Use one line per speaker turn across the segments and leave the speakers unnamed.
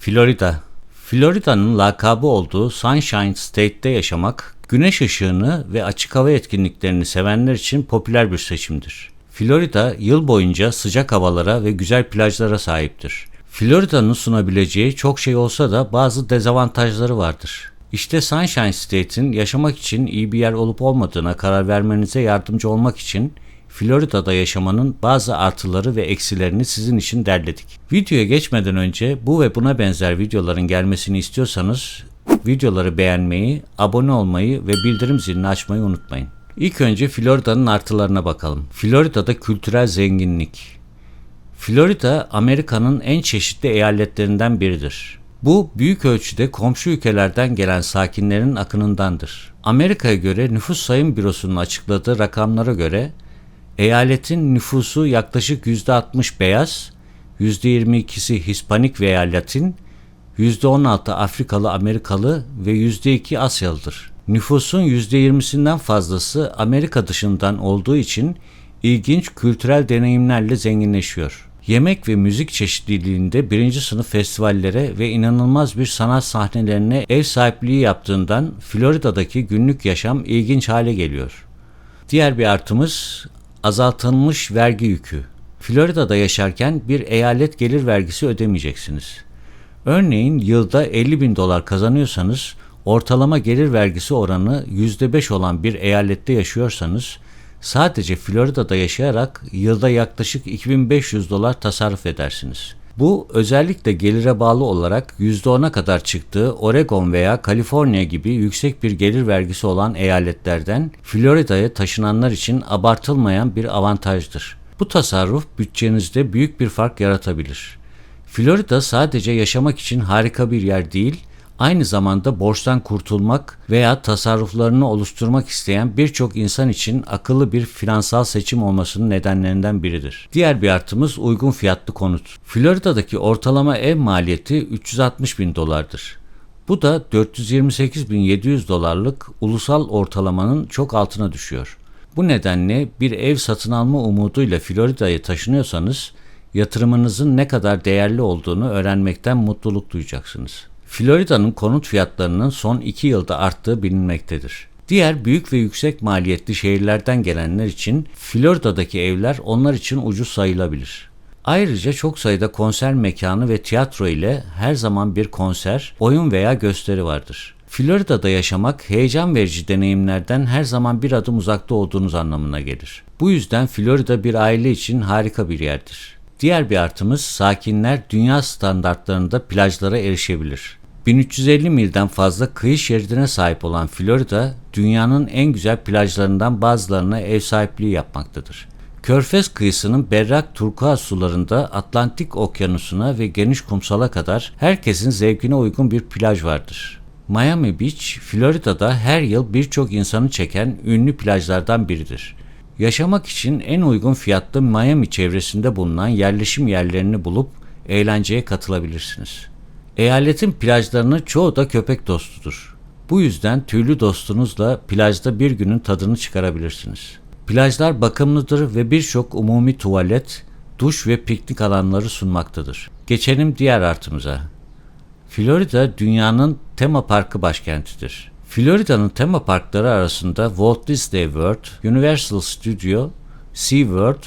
Florida. Florida'nın lakabı olduğu Sunshine State'te yaşamak, güneş ışığını ve açık hava etkinliklerini sevenler için popüler bir seçimdir. Florida yıl boyunca sıcak havalara ve güzel plajlara sahiptir. Florida'nın sunabileceği çok şey olsa da bazı dezavantajları vardır. İşte Sunshine State'in yaşamak için iyi bir yer olup olmadığına karar vermenize yardımcı olmak için Florida'da yaşamanın bazı artıları ve eksilerini sizin için derledik. Videoya geçmeden önce bu ve buna benzer videoların gelmesini istiyorsanız videoları beğenmeyi, abone olmayı ve bildirim zilini açmayı unutmayın. İlk önce Florida'nın artılarına bakalım. Florida'da kültürel zenginlik. Florida Amerika'nın en çeşitli eyaletlerinden biridir. Bu büyük ölçüde komşu ülkelerden gelen sakinlerin akınındandır. Amerika'ya göre nüfus sayım bürosunun açıkladığı rakamlara göre eyaletin nüfusu yaklaşık %60 beyaz, %22'si Hispanik veya Latin, %16 Afrikalı Amerikalı ve %2 Asyalıdır. Nüfusun %20'sinden fazlası Amerika dışından olduğu için ilginç kültürel deneyimlerle zenginleşiyor. Yemek ve müzik çeşitliliğinde birinci sınıf festivallere ve inanılmaz bir sanat sahnelerine ev sahipliği yaptığından Florida'daki günlük yaşam ilginç hale geliyor. Diğer bir artımız azaltılmış vergi yükü. Florida'da yaşarken bir eyalet gelir vergisi ödemeyeceksiniz. Örneğin yılda 50 bin dolar kazanıyorsanız ortalama gelir vergisi oranı %5 olan bir eyalette yaşıyorsanız sadece Florida'da yaşayarak yılda yaklaşık 2500 dolar tasarruf edersiniz. Bu özellikle gelire bağlı olarak %10'a kadar çıktığı Oregon veya Kaliforniya gibi yüksek bir gelir vergisi olan eyaletlerden Florida'ya taşınanlar için abartılmayan bir avantajdır. Bu tasarruf bütçenizde büyük bir fark yaratabilir. Florida sadece yaşamak için harika bir yer değil, aynı zamanda borçtan kurtulmak veya tasarruflarını oluşturmak isteyen birçok insan için akıllı bir finansal seçim olmasının nedenlerinden biridir. Diğer bir artımız uygun fiyatlı konut. Florida'daki ortalama ev maliyeti 360 bin dolardır. Bu da 428.700 dolarlık ulusal ortalamanın çok altına düşüyor. Bu nedenle bir ev satın alma umuduyla Florida'ya taşınıyorsanız yatırımınızın ne kadar değerli olduğunu öğrenmekten mutluluk duyacaksınız. Florida'nın konut fiyatlarının son 2 yılda arttığı bilinmektedir. Diğer büyük ve yüksek maliyetli şehirlerden gelenler için Florida'daki evler onlar için ucuz sayılabilir. Ayrıca çok sayıda konser mekanı ve tiyatro ile her zaman bir konser, oyun veya gösteri vardır. Florida'da yaşamak heyecan verici deneyimlerden her zaman bir adım uzakta olduğunuz anlamına gelir. Bu yüzden Florida bir aile için harika bir yerdir. Diğer bir artımız sakinler dünya standartlarında plajlara erişebilir. 1350 milden fazla kıyı şeridine sahip olan Florida, dünyanın en güzel plajlarından bazılarına ev sahipliği yapmaktadır. Körfez kıyısının berrak turkuaz sularında Atlantik Okyanusu'na ve geniş kumsala kadar herkesin zevkine uygun bir plaj vardır. Miami Beach, Florida'da her yıl birçok insanı çeken ünlü plajlardan biridir. Yaşamak için en uygun fiyatlı Miami çevresinde bulunan yerleşim yerlerini bulup eğlenceye katılabilirsiniz. Eyaletin plajlarının çoğu da köpek dostudur. Bu yüzden tüylü dostunuzla plajda bir günün tadını çıkarabilirsiniz. Plajlar bakımlıdır ve birçok umumi tuvalet, duş ve piknik alanları sunmaktadır. Geçelim diğer artımıza. Florida dünyanın tema parkı başkentidir. Florida'nın tema parkları arasında Walt Disney World, Universal Studio, SeaWorld,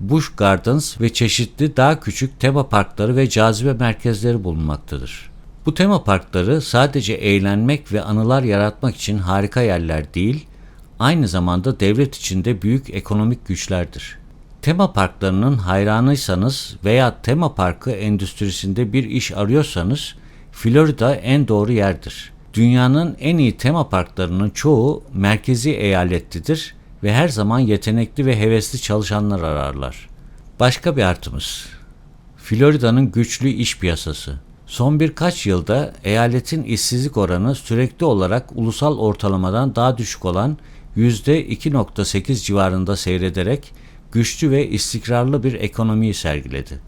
Busch Gardens ve çeşitli daha küçük tema parkları ve cazibe merkezleri bulunmaktadır. Bu tema parkları sadece eğlenmek ve anılar yaratmak için harika yerler değil, aynı zamanda devlet içinde büyük ekonomik güçlerdir. Tema parklarının hayranıysanız veya tema parkı endüstrisinde bir iş arıyorsanız Florida en doğru yerdir. Dünyanın en iyi tema parklarının çoğu merkezi eyaletlidir ve her zaman yetenekli ve hevesli çalışanlar ararlar. Başka bir artımız. Florida'nın güçlü iş piyasası. Son birkaç yılda eyaletin işsizlik oranı sürekli olarak ulusal ortalamadan daha düşük olan %2.8 civarında seyrederek güçlü ve istikrarlı bir ekonomiyi sergiledi.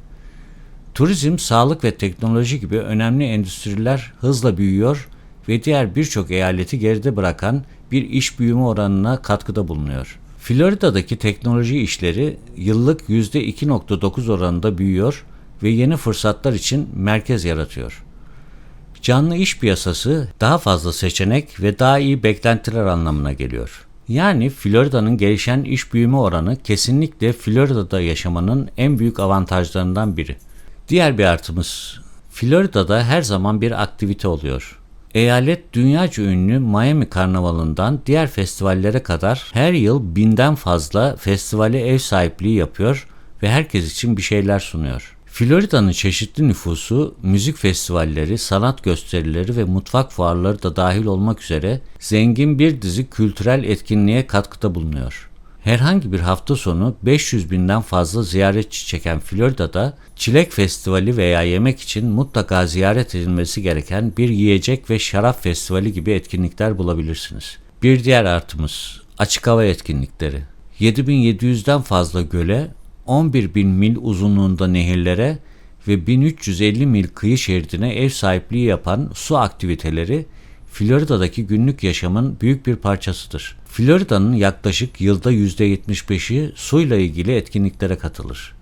Turizm, sağlık ve teknoloji gibi önemli endüstriler hızla büyüyor ve diğer birçok eyaleti geride bırakan bir iş büyüme oranına katkıda bulunuyor. Florida'daki teknoloji işleri yıllık %2.9 oranında büyüyor ve yeni fırsatlar için merkez yaratıyor. Canlı iş piyasası daha fazla seçenek ve daha iyi beklentiler anlamına geliyor. Yani Florida'nın gelişen iş büyüme oranı kesinlikle Florida'da yaşamanın en büyük avantajlarından biri. Diğer bir artımız, Florida'da her zaman bir aktivite oluyor. Eyalet dünyaca ünlü Miami Karnavalı'ndan diğer festivallere kadar her yıl binden fazla festivale ev sahipliği yapıyor ve herkes için bir şeyler sunuyor. Florida'nın çeşitli nüfusu, müzik festivalleri, sanat gösterileri ve mutfak fuarları da dahil olmak üzere zengin bir dizi kültürel etkinliğe katkıda bulunuyor. Herhangi bir hafta sonu 500 binden fazla ziyaretçi çeken Florida'da Çilek Festivali veya yemek için mutlaka ziyaret edilmesi gereken bir yiyecek ve şarap festivali gibi etkinlikler bulabilirsiniz. Bir diğer artımız açık hava etkinlikleri. 7700'den fazla göle 11 bin mil uzunluğunda nehirlere ve 1350 mil kıyı şeridine ev sahipliği yapan su aktiviteleri Florida'daki günlük yaşamın büyük bir parçasıdır. Florida'nın yaklaşık yılda %75'i suyla ilgili etkinliklere katılır.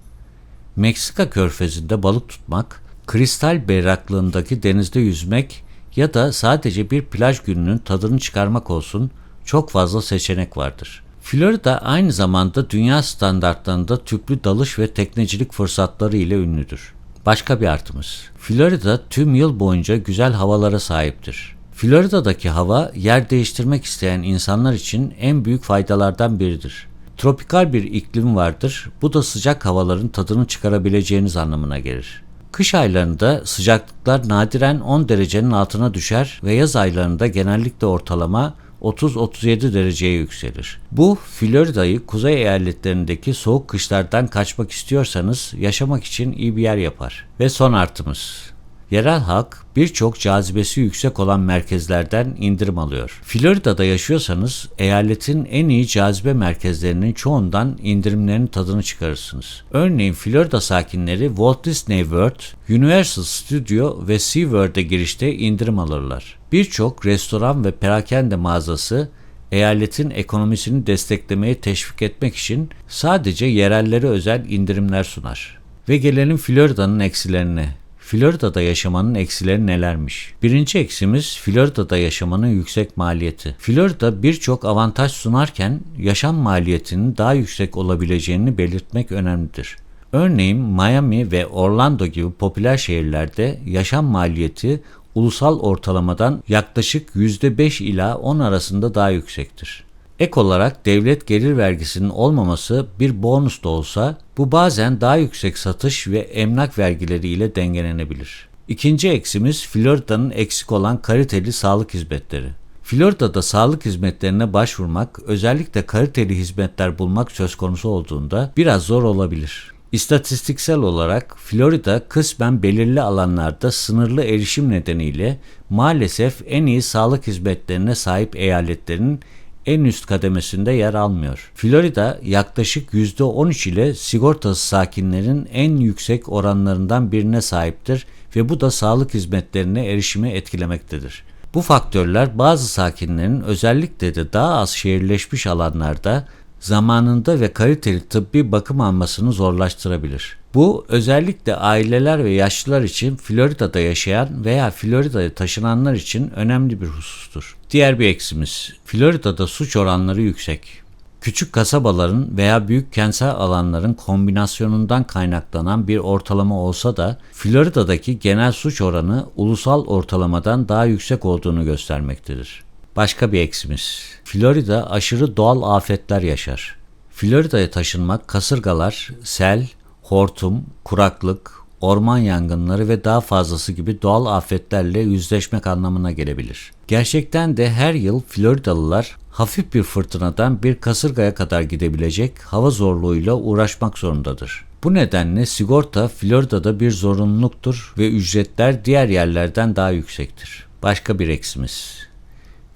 Meksika körfezinde balık tutmak, kristal berraklığındaki denizde yüzmek ya da sadece bir plaj gününün tadını çıkarmak olsun çok fazla seçenek vardır. Florida aynı zamanda dünya standartlarında tüplü dalış ve teknecilik fırsatları ile ünlüdür. Başka bir artımız. Florida tüm yıl boyunca güzel havalara sahiptir. Florida'daki hava yer değiştirmek isteyen insanlar için en büyük faydalardan biridir. Tropikal bir iklim vardır. Bu da sıcak havaların tadını çıkarabileceğiniz anlamına gelir. Kış aylarında sıcaklıklar nadiren 10 derecenin altına düşer ve yaz aylarında genellikle ortalama 30-37 dereceye yükselir. Bu Florida'yı kuzey eyaletlerindeki soğuk kışlardan kaçmak istiyorsanız yaşamak için iyi bir yer yapar. Ve son artımız. Yerel halk birçok cazibesi yüksek olan merkezlerden indirim alıyor. Florida'da yaşıyorsanız eyaletin en iyi cazibe merkezlerinin çoğundan indirimlerin tadını çıkarırsınız. Örneğin Florida sakinleri Walt Disney World, Universal Studio ve SeaWorld'e girişte indirim alırlar. Birçok restoran ve perakende mağazası eyaletin ekonomisini desteklemeye teşvik etmek için sadece yerellere özel indirimler sunar. Ve gelelim Florida'nın eksilerine. Florida'da yaşamanın eksileri nelermiş? Birinci eksimiz Florida'da yaşamanın yüksek maliyeti. Florida birçok avantaj sunarken yaşam maliyetinin daha yüksek olabileceğini belirtmek önemlidir. Örneğin Miami ve Orlando gibi popüler şehirlerde yaşam maliyeti ulusal ortalamadan yaklaşık %5 ila 10 arasında daha yüksektir. Ek olarak devlet gelir vergisinin olmaması bir bonus da olsa bu bazen daha yüksek satış ve emlak vergileri ile dengelenebilir. İkinci eksimiz Florida'nın eksik olan kaliteli sağlık hizmetleri. Florida'da sağlık hizmetlerine başvurmak, özellikle kaliteli hizmetler bulmak söz konusu olduğunda biraz zor olabilir. İstatistiksel olarak Florida kısmen belirli alanlarda sınırlı erişim nedeniyle maalesef en iyi sağlık hizmetlerine sahip eyaletlerin en üst kademesinde yer almıyor. Florida yaklaşık %13 ile sigortası sakinlerin en yüksek oranlarından birine sahiptir ve bu da sağlık hizmetlerine erişimi etkilemektedir. Bu faktörler bazı sakinlerin özellikle de daha az şehirleşmiş alanlarda zamanında ve kaliteli tıbbi bakım almasını zorlaştırabilir. Bu özellikle aileler ve yaşlılar için Florida'da yaşayan veya Florida'ya taşınanlar için önemli bir husustur. Diğer bir eksimiz, Florida'da suç oranları yüksek. Küçük kasabaların veya büyük kentsel alanların kombinasyonundan kaynaklanan bir ortalama olsa da Florida'daki genel suç oranı ulusal ortalamadan daha yüksek olduğunu göstermektedir. Başka bir eksimiz. Florida aşırı doğal afetler yaşar. Florida'ya taşınmak kasırgalar, sel, hortum, kuraklık, orman yangınları ve daha fazlası gibi doğal afetlerle yüzleşmek anlamına gelebilir. Gerçekten de her yıl Floridalılar hafif bir fırtınadan bir kasırgaya kadar gidebilecek hava zorluğuyla uğraşmak zorundadır. Bu nedenle sigorta Florida'da bir zorunluluktur ve ücretler diğer yerlerden daha yüksektir. Başka bir eksimiz.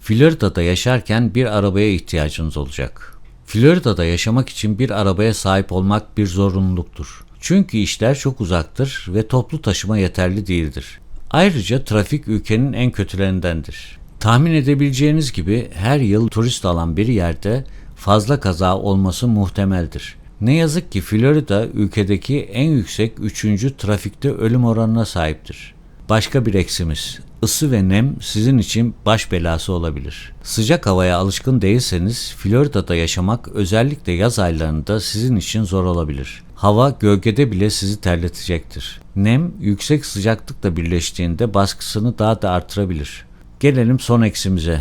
Florida'da yaşarken bir arabaya ihtiyacınız olacak. Florida'da yaşamak için bir arabaya sahip olmak bir zorunluluktur. Çünkü işler çok uzaktır ve toplu taşıma yeterli değildir. Ayrıca trafik ülkenin en kötülerindendir. Tahmin edebileceğiniz gibi her yıl turist alan bir yerde fazla kaza olması muhtemeldir. Ne yazık ki Florida ülkedeki en yüksek 3. trafikte ölüm oranına sahiptir. Başka bir eksimiz Isı ve nem sizin için baş belası olabilir. Sıcak havaya alışkın değilseniz Florida'da yaşamak özellikle yaz aylarında sizin için zor olabilir. Hava gölgede bile sizi terletecektir. Nem yüksek sıcaklıkla birleştiğinde baskısını daha da artırabilir. Gelelim son eksimize.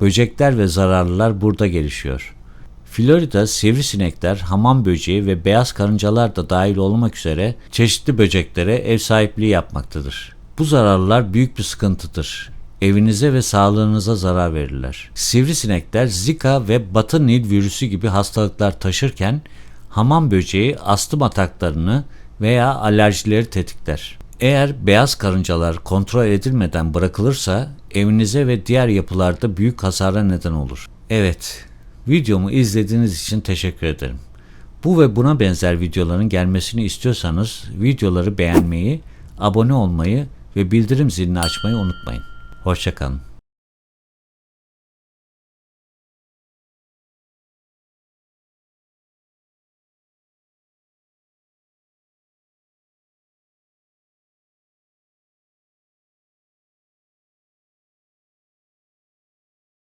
Böcekler ve zararlılar burada gelişiyor. Florida sivrisinekler, hamam böceği ve beyaz karıncalar da dahil olmak üzere çeşitli böceklere ev sahipliği yapmaktadır. Bu zararlılar büyük bir sıkıntıdır. Evinize ve sağlığınıza zarar verirler. Sivrisinekler Zika ve Batı Nil virüsü gibi hastalıklar taşırken hamam böceği astım ataklarını veya alerjileri tetikler. Eğer beyaz karıncalar kontrol edilmeden bırakılırsa evinize ve diğer yapılarda büyük hasara neden olur. Evet, videomu izlediğiniz için teşekkür ederim. Bu ve buna benzer videoların gelmesini istiyorsanız videoları beğenmeyi, abone olmayı ve bildirim zilini açmayı unutmayın. Hoşçakalın.